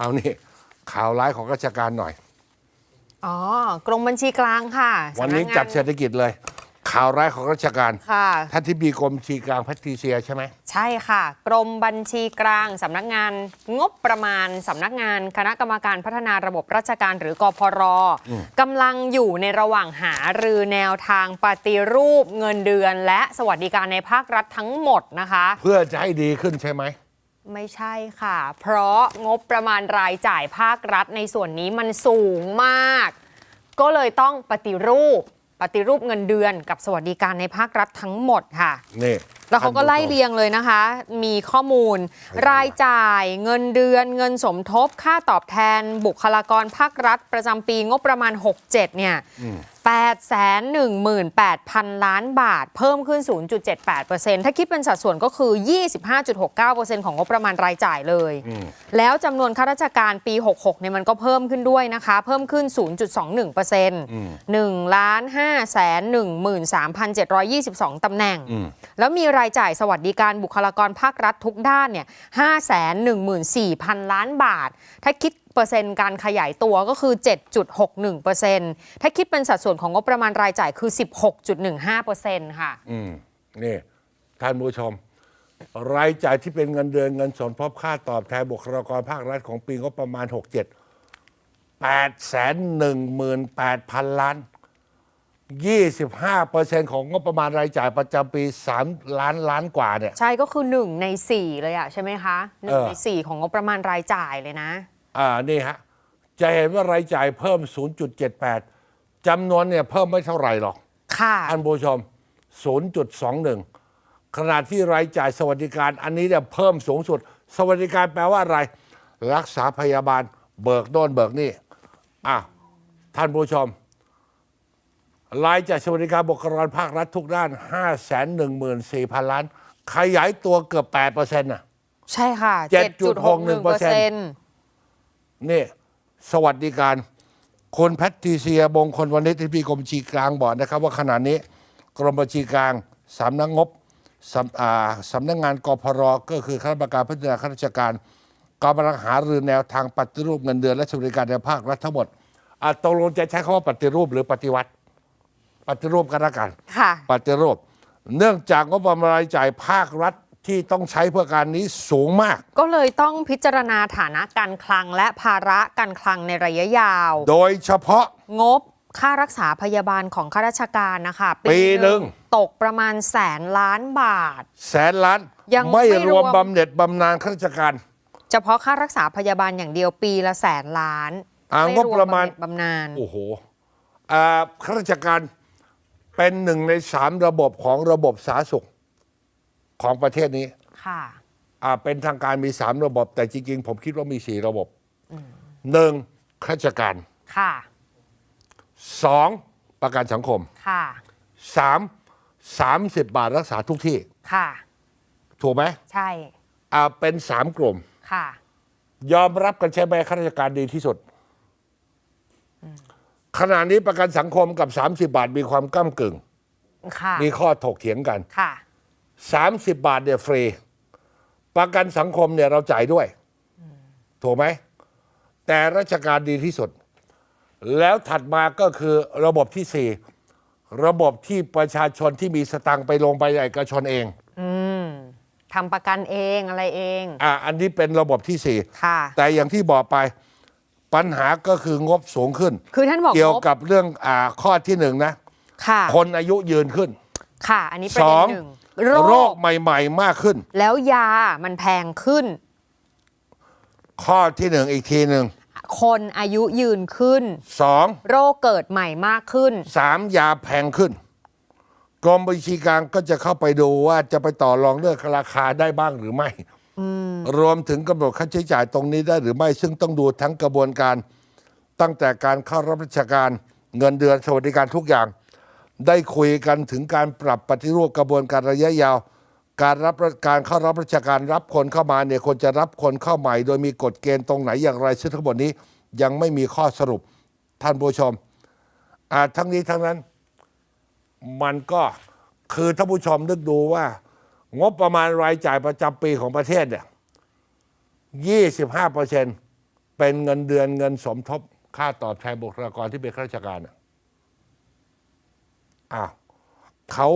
เอานี่ข่าวร้ายของราชการหน่อย อ๋อ กรมบัญชีกลางค่ะวันนี้สำกงาจัดเศรษฐกิจเลย ข่าวร้ายของราชการค่ะ ท่านที่บีกรมบัญชีกลางแพทริเซียใช่ไหมใช่ค่ะ กรมบัญชีกลางสำนักงานงบประมาณสำนักงานคณะกรรมการพัฒนาระบบราชการหรือกพรกำลังอยู่ในระหว่างหารือแนวทางปฏิรูปเงินเดือน และสวัสดิการในภาครัฐทั้งหมดนะคะ เพื่อจะให้ดีขึ้นใช่ไหม ไม่ใช่ค่ะ เพราะงบประมาณรายจ่ายภาครัฐในส่วนนี้มันสูงมาก ก็เลยต้องปฏิรูป ปฏิรูปเงินเดือนกับสวัสดิการในภาครัฐทั้งหมดค่ะ นี่แล้วเขาก็ไล่ท่นผู้ชมเรียงเลยนะคะ มีข้อมูล รายจ่ายเงินเดือน เงินสมทบ ค่าตอบแทน บุคลากรภาครัฐ ประจำปีงบประมาณ 67 เนี่ย818,000 ล้านบาท เพิ่มขึ้น 0.78%ถ้าคิดเป็นสัดส่วนก็คือ 25.69%ของงบประมาณรายจ่ายเลย แล้วจำนวนข้าราชการปี 66เนี่ยมันก็เพิ่มขึ้นด้วยนะคะ เพิ่มขึ้น 0.21% 1ล้าน5แสน13,722 ตำแหน่ง แล้วมีรายจ่ายสวัสดิการบุคลากรภาครัฐทุกด้านเนี่ย5แสน14,000 ล้านบาท ถ้าคิดเปอร์เซ็นต์การขยายตัวก็คือ 7.61%ถ้าคิดเป็นสัดส่วนของงบประมาณรายจ่ายคือ 16.15%ค่ะ อืมนี่ท่านผู้ชม รายจ่ายที่เป็นเงินเดือนเงินสมทบค่าตอบแทนบุคลากรภาครัฐของปีงบประมาณ 67 8 1 8 0 0 0ล้าน 25เปอร์เซ็นต์ของงบประมาณรายจ่ายประจำปี 3 ล้านล้านกว่าเนี่ย ใช่ก็คือ 1 ใน 4 เลยอะใช่ไหมคะหนึ่งเออใน 4 ของงบประมาณรายจ่ายเลยนะ อ่านี่ฮะ จะเห็นว่ารายจ่ายเพิ่ม 0.78 จำนวนเนี่ยเพิ่มไม่เท่าไหร่หรอกค่ะ ท่านผู้ชม 0.21 ขณะที่รายจ่ายสวัสดิการอันนี้เนี่ยเพิ่มสูงสุด สวัสดิการแปลว่าอะไร รักษาพยาบาลเบิกโน่นเบิกนี่อะท่านผู้ชม รายจ่ายสวัสดิการบุคลากรภาครัฐทุกด้าน 514,000 ล้าน ขยายตัวเกือบ8%น่ะ ใช่ค่ะ7.61% นี่สวัสดิการคนแพทริเซียบงคนวันนี้ที่พี่กรมบัญชีกลางบอกนะครับ ว่าขณะนี้กรมบัญชีกลางสำนักงบสำอ่าสำนักงานกพรก็คือคณะกรรมการพัฒนาข้าราชการกำลังหารือแนวทางปฏิรูปเงินเดือนและสวัสดิการในภาครัฐทั้งหมดอะตกลงจะใช้คำว่าปฏิรูปหรือปฏิวัติ ปฏิรูปกันละกัน ค่ะ ปฏิรูป เนื่องจากงบประมาณรายจ่ายภาครัฐ ที่ต้องใช้เพื่อการนี้สูงมาก ก็เลยต้องพิจารณาฐานะการคลังและภาระการคลังในระยะยาว โดยเฉพาะงบค่ารักษาพยาบาลของข้าราชการนะคะปีหนึ่งตกประมาณแสนล้านบาท แสนล้าน ยังไม่ไม่รรววมมบำเหน็จบำนาญข้าราชการ เฉพาะค่ารักษาพยาบาลอย่างเดียวปีละแสนล้านอ่าไม่งบประมาณบำเหน็จบำนาญโอ้โหอ่าข้าราชการเป็นหนึ่งในสามระบบของระบบสาธารณสุข ของประเทศนี้ ค่ะอ่าเป็นทางการมีสามระบบ แต่จริงๆ ผมคิดว่ามีสี่ระบบหนึ่งข้าราชการค่ะสองประกันสังคมค่ะสามสามสิบบาทรักษาทุกที่ ค่ะ ถูกไหมใช่อ่าเป็นสามกลุ่ม ค่ะ ยอมรับกันใช่ไหมข้าราชการดีที่สุดขณะนี้ประกันสังคมกับ 30 บาทมีความก้ากึ่ง ค่ะ มีข้อถกเถียงกัน ค่ะ 30 บาทเนี่ยฟรี ประกันสังคมเนี่ยเราจ่ายด้วย ถูกไหม แต่ราชการดีที่สุด แล้วถัดมาก็คือระบบที่สี่ระบบที่ประชาชนที่มีสตังค์ไปลงไปเอกชนเองอืมทำประกันเองอะไรเอง อะอันนี้เป็นระบบที่สี่ค่ะแต่อย่างที่บอกไปปัญหาก็คืองบสูงขึ้น คือท่านบอกเกี่ยวงบกับเรื่องอ่าข้อที่หนึ่งนะ ค่ะ คนอายุยืนขึ้น ค่ะ อันนี้ประสเด็อนงหนึ่ง โรคใหม่ ๆ มากขึ้น แล้วยามันแพงขึ้น ข้อที่หนึ่งอีกทีหนึ่งคนอายุยืนขึ้นสองโรคเกิดใหม่มากขึ้นสามยาแพงขึ้นกรมบัญชีกลางก็จะเข้าไปดูว่าจะไปต่อรองเรื่องราคาได้บ้างหรือไม่รวมถึงกำหนดค่าใช้จ่ายตรงนี้ได้หรือไม่ ซึ่งต้องดูทั้งกระบวนการ ตั้งแต่การเข้ารับราชการเงินเดือนสวัสดิการทุกอย่าง ได้คุยกันถึงการปรับปฏิรูปกระบวนการระยะยาว การรับการเข้ารับราชการรับคนเข้ามาเนี่ยควรจะรับคนเข้าใหม่ โดยมีกฎเกณฑ์ตรงไหนอย่างไรซึ่งทั้งหมดนี้ยังไม่มีข้อสรุปท่านผู้ชมอ่าทั้งนี้ทั้งนั้น มันก็คือท่านผู้ชมนึกดูว่า งบประมาณรายจ่ายประจำปีของประเทศเนี่ย25เปอร์เซ็นเป็นเงินเดือนเงินสมทบค่าตอบแทนบุคลากรที่เป็นข้าราชการ อะอ้าวเขา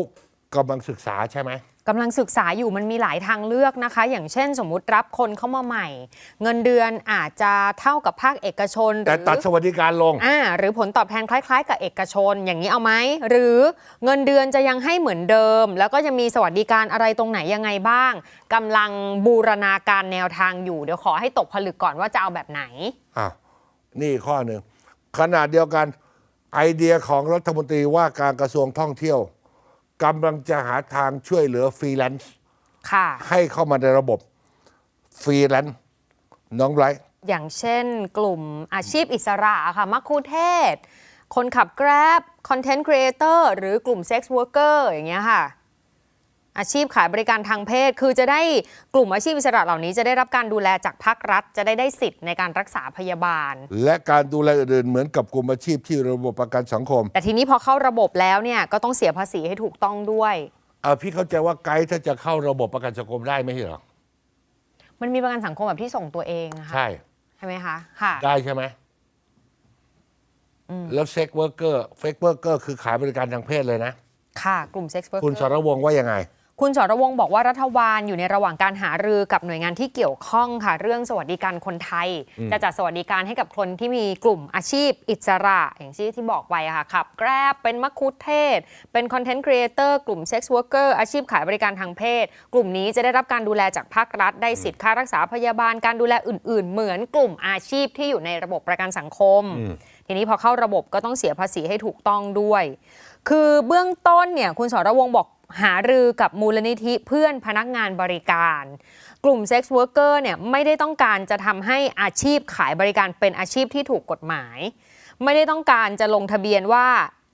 กำลังศึกษาใช่ไหม กำลังศึกษาอยู่มันมีหลายทางเลือกนะคะ อย่างเช่นสมมุติรับคนเข้ามาใหม่ เงินเดือนอาจจะเท่ากับภาคเอกชนหแต่รือตัดสวัสดิการลง อ่าหรือผลตอบแทนคล้าย ๆ กับเอกชนอย่างนี้เอาไหมหรือเงินเดือนจะยังให้เหมือนเดิม แล้วก็จะมีสวัสดิการอะไรตรงไหนยังไงบ้างกำลังบูรณาการแนวทางอยู่เดี๋ยวขอให้ตกผลึกก่อนว่าจะเอาแบบไหนอ้าวนี่ข้อหนึ่งขณะเดียวกัน ไอเดียของรัฐมนตรีว่าการกระทรวงท่องเที่ยวกำลังจะหาทางช่วยเหลือฟรีแลนซ์ค่ะให้เข้ามาในระบบฟรีแลนซ์น้องไบรท์อย่างเช่นกลุ่มอาชีพอิสระค่ะมัคคุเทศ คนขับ Grab Content Creator หรือกลุ่ม Sex Worker อย่างเงี้ยค่ะ อาชีพขายบริการทางเพศ คือจะได้กลุ่มอาชีพอิสระเหล่านี้จะได้รับการดูแลจากภาครัฐ จะได้ได้สิทธิ์ในการรักษาพยาบาล และการดูแลอื่นๆเหมือนกับกลุ่มอาชีพที่ระบบประกันสังคม แต่ทีนี้พอเข้าระบบแล้วเนี่ยก็ต้องเสียภาษีให้ถูกต้องด้วยเออพี่เข้าใจว่าไกด์ถ้าจะเข้าระบบประกันสังคมได้ไหมใช่เหรอมันมีประกันสังคมแบบที่ส่งตัวเองนะคะใช่ใช่ไหมคะค่ะ ได้ใช่ไหมแล้วเซ็กเวอร์เกอร์เฟกเวอร์เกอร์คือขายบริการทางเพศเลยนะ ค่ะ กลุ่ม Sex Worker คุณสรวงศ์ว่ายังไง คุณสรวงศ์บอกว่ารัฐบาลอยู่ในระหว่างการหารือกับหน่วยงานที่เกี่ยวข้องค่ะ เรื่องสวัสดิการคนไทย จะจัดสวัสดิการให้กับคนที่มีกลุ่มอาชีพอิสระ อย่างที่ที่บอกไปอะค่ะขับ แกร็บเป็นมัคคุเทศ เป็นคอนเทนต์ครีเอเตอร์กลุ่มเซ็กซ์วอร์เกอร์อาชีพขายบริการทางเพศ กลุ่มนี้จะได้รับการดูแลจากภาครัฐ ได้สิทธิ์ค่ารักษาพยาบาลการดูแลอื่น ๆ เหมือนกลุ่มอาชีพที่อยู่ในระบบประกันสังคม ทีนี้พอเข้าระบบก็ต้องเสียภาษีให้ถูกต้องด้วย คือเบื้องต้นเนี่ยคุณสรวงศ์บอก หารือกับมูลนิธิเพื่อนพนักงานบริการ กลุ่มเซ็กซ์เวอร์เกอร์เนี่ยไม่ได้ต้องการจะทำให้อาชีพขายบริการเป็นอาชีพที่ถูกกฎหมาย ไม่ได้ต้องการจะลงทะเบียนว่า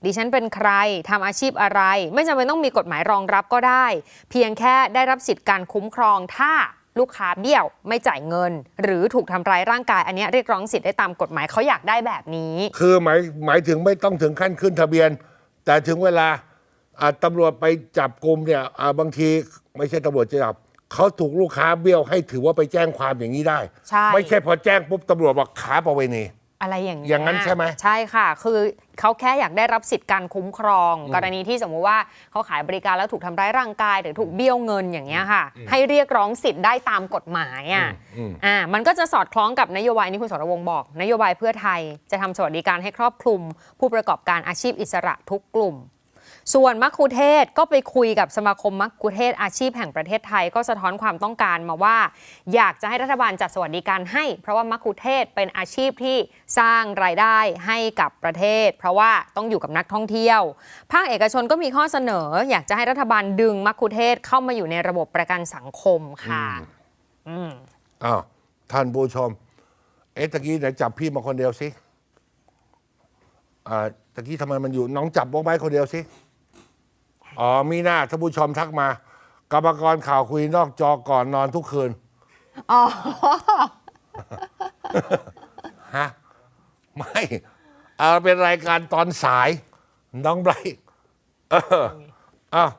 ดิฉันเป็นใครทำอาชีพอะไร ไม่จำเป็นต้องมีกฎหมายรองรับก็ได้ เพียงแค่ได้รับสิทธิ์การคุ้มครองถ้าลูกค้าเบี้ยวไม่จ่ายเงิน หรือถูกทำร้ายร่างกาย อันนี้เรียกร้องสิทธิ์ได้ตามกฎหมายเขาอยากได้แบบนี้ คือหมายหมายถึงไม่ต้องถึงขั้นขึ้นทะเบียน แต่ถึงเวลา อ่าตำรวจไปจับกลุ่มเนี่ยอ่าบางทีไม่ใช่ตำรวจจะจับเขาถูกลูกค้าเบี้ยวให้ถือว่าไปแจ้งความอย่างนี้ได้ ใช่ ไม่ใช่พอแจ้งปุ๊บตำรวจบอกขาประเวณี อะไรอย่างเงี้อย่างนั้นใช่ไหมใช่ค่ะ คือเขาแค่อยากได้รับสิทธิ์การคุ้มครอง กรณีที่สมมุติว่าเขาขายบริการแล้วถูกทำร้ายร่างกาย หรือถูกเบี้ยวเงินอย่างเงี้ยค่ะ ให้เรียกร้องสิทธิ์ได้ตามกฎหมายอะอ่ามันก็จะสอดคล้องกับนโยบายนี้คุณสรวงศ์บอก นโยบายเพื่อไทยจะทำสวัสดิการให้ครอบคลุม ผู้ประกอบการอาชีพอิสระทุกกลุ่ม ส่วนมัคคุเทศก็ไปคุยกับสมาคมมัคคุเทศอาชีพแห่งประเทศไทย ก็สะท้อนความต้องการมาว่า อยากจะให้รัฐบาลจัดสวัสดิการให้ เพราะว่ามัคคุเทศเป็นอาชีพที่สร้างรายได้ให้กับประเทศ เพราะว่าต้องอยู่กับนักท่องเที่ยว ภาคเอกชนก็มีข้อเสนอ อยากจะให้รัฐบาลดึงมัคคุเทศเข้ามาอยู่ในระบบประกันสังคมค่ะอ้าวท่านผู้ชม เอ๊ะตะกี้ไหนจับพี่มาคนเดียวสิอ่าตะกี้ทำไมมันอยู่น้องจับบ้องไม้คนเดียวสิ อ๋อมีหน้าท่านผู้ชมทักมา กรรมกรข่าวคุยนอกจอก่อนนอนทุกคืน อ๋อ ฮะ ไม่เอาเป็นรายการตอนสาย น้องไบรท์เอออ้าว